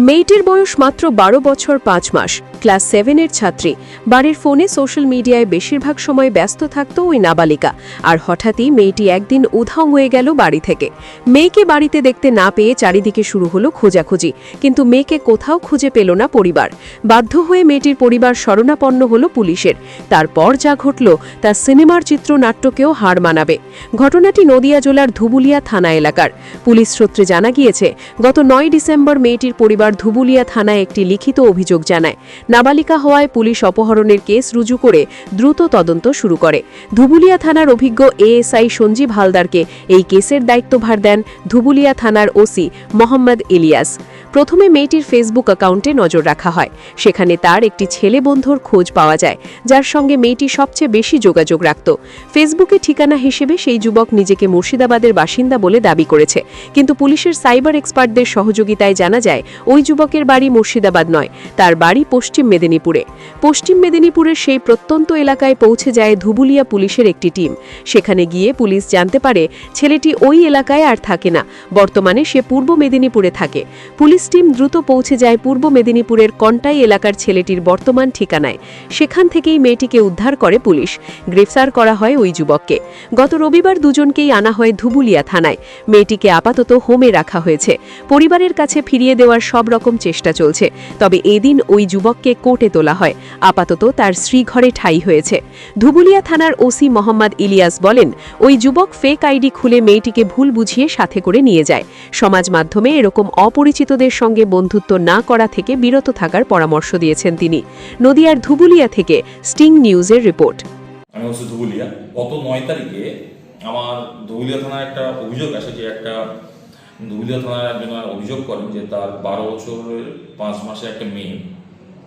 মেয়েটির বয়স মাত্র বারো বছর পাঁচ মাস। ক্লাস সেভেনের ছাত্রী। বাড়ির ফোনে সোশ্যাল মিডিয়ায় বেশিরভাগ সময় ব্যস্ত থাকত ওই নাবালিকা। আর হঠাৎই মেয়েটি একদিন উধাও হয়ে গেল বাড়ি থেকে। মেয়েকে বাড়িতে দেখতে না পেয়ে চারিদিকে শুরু হলো খোঁজাখুঁজি। কিন্তু মেয়েকে কোথাও খুঁজে পেল না পরিবার। বাধ্য হয়ে মেয়েটির পরিবার শরণাপন্ন হলো পুলিশের। তারপর যা ঘটল, তা সিনেমার চিত্রনাট্যকেও হার মানাবে। ঘটনাটি নদিয়া জেলার ধুবুলিয়া থানা এলাকার। পুলিশ সূত্রে জানা গিয়েছে, গত নয় ডিসেম্বর মেয়েটির পরিবার ধুবুলিয়া থানায় একটি লিখিত অভিযোগ জানায়। নাবালিকা হওয়ায় পুলিশ অপহরণের কেস রুজু করে দ্রুত তদন্ত শুরু করে। ধুবুলিয়া থানার অভিজ্ঞ এএসআই সঞ্জীব হালদারকে এই কেসের দায়িত্বভার দেন ধুবুলিয়া থানার ওসি মোহাম্মদ ইলিয়াস। প্রথমে মেয়েটির ফেসবুক অ্যাকাউন্টে নজর রাখা হয়। সেখানে তার একটি ছেলে বন্ধুর খোঁজ পাওয়া যায়, যার সঙ্গে মেয়েটি সবচেয়ে বেশি যোগাযোগ রাখত। ফেসবুকে ঠিকানা হিসেবে সেই যুবক নিজেকে মুর্শিদাবাদের বাসিন্দা বলে দাবি করেছে। কিন্তু পুলিশের সাইবার এক্সপার্টদের সহযোগিতায় জানা যায়, ওই যুবকের বাড়ি মুর্শিদাবাদ নয়, তার বাড়ি পশ্চিম মেদিনীপুরে। পশ্চিম মেদিনীপুরের সেই প্রত্যন্ত এলাকায় পৌঁছে যায় ধুবুলিয়া পুলিশের একটি টিম। সেখানে গিয়ে পুলিশ জানতে পারে, ছেলেটি ওই এলাকায় আর থাকে না। বর্তমানে সে পূর্ব মেদিনীপুরে থাকে। পুলিশ টিম দ্রুত পৌঁছে যায় পূর্ব মেদিনীপুরের কন্টাই এলাকার ছেলেটির বর্তমান ঠিকানায়। সেখান থেকেই মেয়েটিকে উদ্ধার করে পুলিশ। গ্রেফতার করা হয় ওই যুবককে। গত রবিবার দুজনকেই আনা হয় ধুবুলিয়া থানায়। মেয়েটিকে আপাতত হোমে রাখা হয়েছে। পরিবারের কাছে ফিরিয়ে দেওয়ার সব রকম চেষ্টা চলছে। তবে এদিন ওই যুবককে কোর্টে তোলা হয়। আপাতত তার শ্রীঘরে ঠাই হয়েছে। ধুবুলিয়া থানার ওসি মোহাম্মদ ইলিয়াস বলেন, ওই যুবক ফেক আইডি খুলে মেয়েটিকে ভুল বুঝিয়ে সাথে করে নিয়ে যায়। সমাজ মাধ্যমে এরকম অপরিচিতদের সঙ্গে বন্ধুত্ব না করা থেকে বিরত থাকার পরামর্শ দিয়েছেন তিনি। নদিয়ার ধুবুলিয়া থেকে স্টিং নিউজের রিপোর্ট। আমি হচ্ছে ধুবুলিয়া। গত নয় তারিখে আমার ধুবুলিয়া থানায় একটা অভিযোগ আসে যে একটা ধুবুলিয়া থানায় একজন অভিযোগ করেন যে তার বারো বছরের পাঁচ মাসে একটা মেয়ে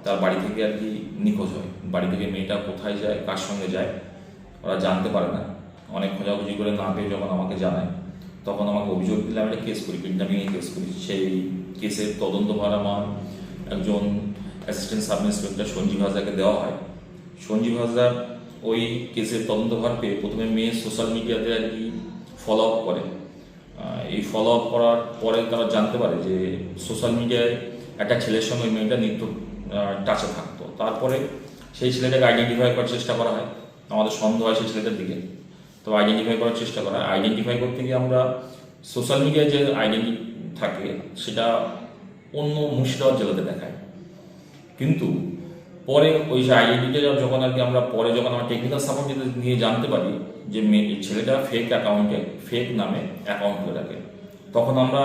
তার বাড়ি থেকে আর কি নিখোঁজ হয়। বাড়ি থেকে মেয়েটা কোথায় যায়, কার সঙ্গে যায়, ওরা জানতে পারে না। অনেক খোঁজাখুঁজি করে না পেয়ে যখন আমাকে জানায়, তখন আমাকে অভিযোগ দিলে আমি একটা কেস করি কিডন্যাপিংয়ে কেস করি। সেই কেসের তদন্তভার আমার একজন অ্যাসিস্ট্যান্ট সাব ইন্সপেক্টর সঞ্জীব হাজরাকে দেওয়া হয়। সঞ্জীব হাজরা ওই কেসের তদন্তভার পেয়ে প্রথমে মেয়ে সোশ্যাল মিডিয়াতে আর কি ফলো আপ করে। এই ফলো আপ করার পরে তারা জানতে পারে যে সোশ্যাল মিডিয়ায় একটা ছেলের সঙ্গে মেয়েটা নিত্য টাচে থাকতো। তারপরে সেই ছেলেটাকে আইডেন্টিফাই করার চেষ্টা করা হয়। আমাদের সন্দেহ হয় সেই ছেলেটার দিকে। তো আইডেন্টিফাই করার চেষ্টা করা হয়। আইডেন্টিফাই করতে গিয়ে আমরা সোশ্যাল মিডিয়ায় যে আইডেন্টি থাকে, সেটা অন্য মুর্শিদাবাদ জেলাতে দেখায়। কিন্তু পরে ওই যে আইডেন্টিটা যখন আর কি আমরা পরে যখন আমরা টেকনিক্যাল সাপোর্ট নিয়ে জানতে পারি যে মেয়ে ছেলেটা ফেক অ্যাকাউন্টে ফেক নামে অ্যাকাউন্ট করে রাখে তখন আমরা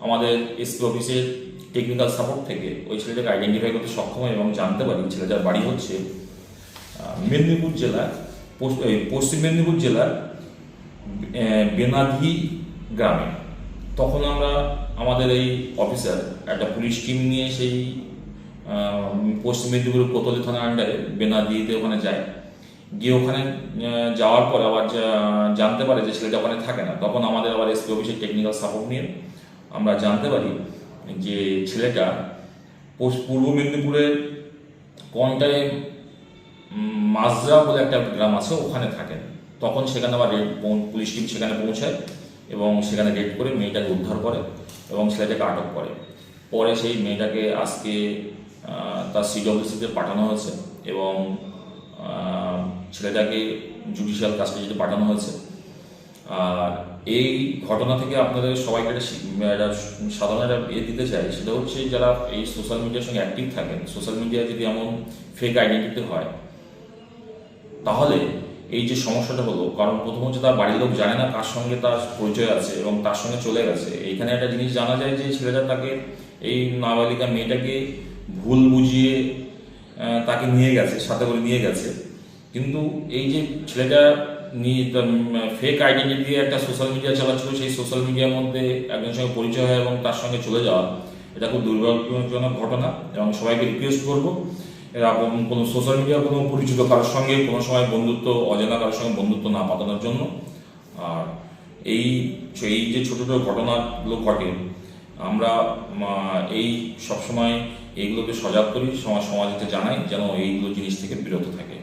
আমাদের এসপি অফিসের টেকনিক্যাল সাপোর্ট থেকে ওই ছেলেটাকে আইডেন্টিফাই করতে সক্ষম হই এবং জানতে পারি ছেলেটার বাড়ি হচ্ছে মেদিনীপুর জেলার পশ্চিম মেদিনীপুর জেলার বেনাদি গ্রামে। তখন আমরা আমাদের এই অফিসার একটা পুলিশ টিম নিয়ে সেই পশ্চিম মেদিনীপুরের কোতলি থানার আন্ডারে বেনাদিতে ওখানে যায়। গিয়ে ওখানে যাওয়ার পর আবার জানতে পারে যে ছেলেটা ওখানে থাকে না। তখন আমাদের আবার এসপি অফিসের টেকনিক্যাল সাপোর্ট নিয়ে আমরা জানতে পারি যে ছেলেটা পূর্ব মেদিনীপুরের কন্টায় মাজরা বলে একটা গ্রাম আছে, ওখানে থাকেন। তখন সেখানে আবার রেড পুলিশ টিম সেখানে পৌঁছায় এবং সেখানে রেড করে মেয়েটাকে উদ্ধার করে এবং ছেলেটাকে আটক করে। পরে সেই মেয়েটাকে আজকে তার সিডব্লিউসিতে পাঠানো হয়েছে এবং ছেলেটাকে জুডিশিয়াল কাস্টাডিতে পাঠানো হয়েছে। আর এই ঘটনা থেকে আপনাদের সবাইকে একটা সাধারণ একটা ইয়ে দিতে চাই, সেটা হচ্ছে যারা এই সোশ্যাল মিডিয়ার সঙ্গে অ্যাক্টিভ থাকেন সোশ্যাল মিডিয়ায় যদি এমন ফেক আইডেন্টিটি হয়, তাহলে এই যে সমস্যাটা হলো, কারণ প্রথম হচ্ছে তার বাড়ির লোক জানে না কার সঙ্গে তার পরিচয় আছে এবং তার সঙ্গে চলে গেছে। এইখানে একটা জিনিস জানা যায় যে ছেলেটা তাকে এই নাবালিকা মেয়েটাকে ভুল বুঝিয়ে তাকে নিয়ে গেছে, সাথে করে নিয়ে গেছে। কিন্তু এই যে ছেলেটা নিয়ে ফেক আইডেন্টি দিয়ে একটা সোশ্যাল মিডিয়া চালাচ্ছিল, সেই সোশ্যাল মিডিয়ার মধ্যে একজনের সঙ্গে পরিচয় হয় এবং তার সঙ্গে চলে যাওয়া, এটা খুব দুর্ভাগ্যজনক ঘটনা এবং সবাইকে রিকোয়েস্ট করব। এরকম কোনো সোশ্যাল মিডিয়া কোনো পরিচিত কারোর সঙ্গে, কোনো সময় বন্ধুত্ব, অজানা কারোর সঙ্গে বন্ধুত্ব না পাতানোর জন্য। আর এই এই যে ছোটো ছোটো ঘটনাগুলো ঘটে, আমরা এই সবসময় এইগুলোকে সজাগ করি সমাজ সমাজকে জানাই যেন এইগুলো জিনিস থেকে বিরত থাকে।